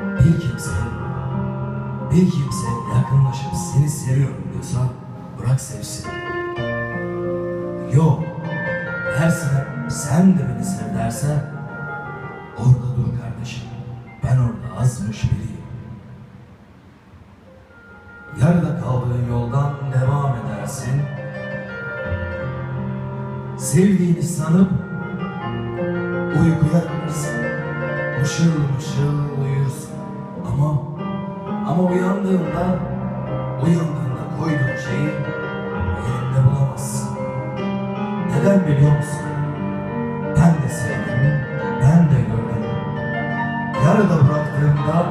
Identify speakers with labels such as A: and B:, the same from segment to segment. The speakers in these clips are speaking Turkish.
A: Bir kimse, bir kimse yakınlaşıp seni seviyorum diyorsa bırak sevsin. Yok, dersine sen de beni sev derse orada dur kardeşim. Ben orada azmış biriyim. Yarıda kaldığın yoldan devam edersin. Sevdiğini sanıp uykuya dalırsın. Mışıl mışıl ama uyandığında uyandığında koyduğun şeyi yerinde bulamazsın. Neden biliyor musun? Ben de sevdim, ben de gördüm. Yarıda bıraktığımda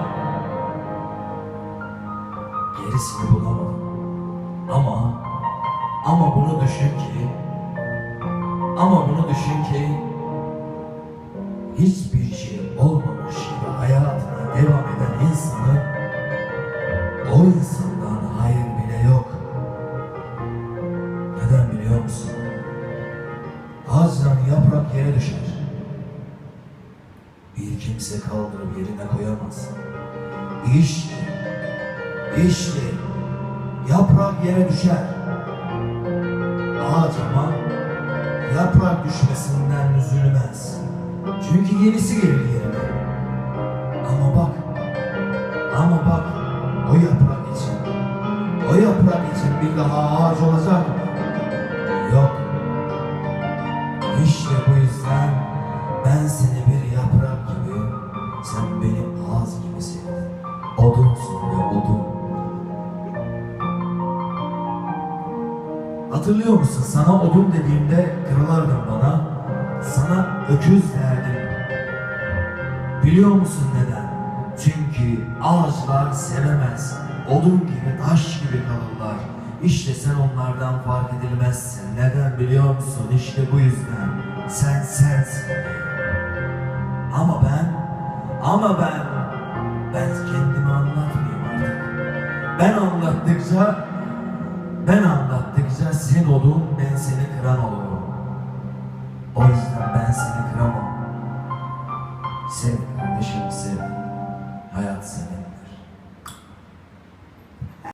A: gerisini bulamadım. Ama ama bunu düşün ki ama bunu düşün ki hiçbir şey olmamış gibi hayatına Ağaçtan yaprak yere düşer. Bir kimse kaldırıp yerine koyamaz. İşte, işte yaprak yere düşer. Ağaç ama yaprak düşmesinden üzülmez. Çünkü yenisi gelir yerine. Ama bak, ama bak o yaprak için, o yaprak için bir daha ağaç olacak mı? Yok. İşte bu yüzden ben seni bir yaprak gibi, sen beni ağaç gibi sevdin. Odunsun ve odun. Hatırlıyor musun sana odun dediğimde kırılardın bana, sana öküz derdim. Biliyor musun neden? Çünkü ağaçlar sevemez, odun gibi taş gibi kalırlar. İşte sen onlardan fark edilmezsin. Neden biliyor musun? İşte bu yüzden. Sen sensin. Ama ben, ama ben, ben kendimi anlatmayayım artık. Ben anlattıkça, ben anlattıkça sen olun, ben seni kıran olurum. O yüzden ben seni kıramam. Sev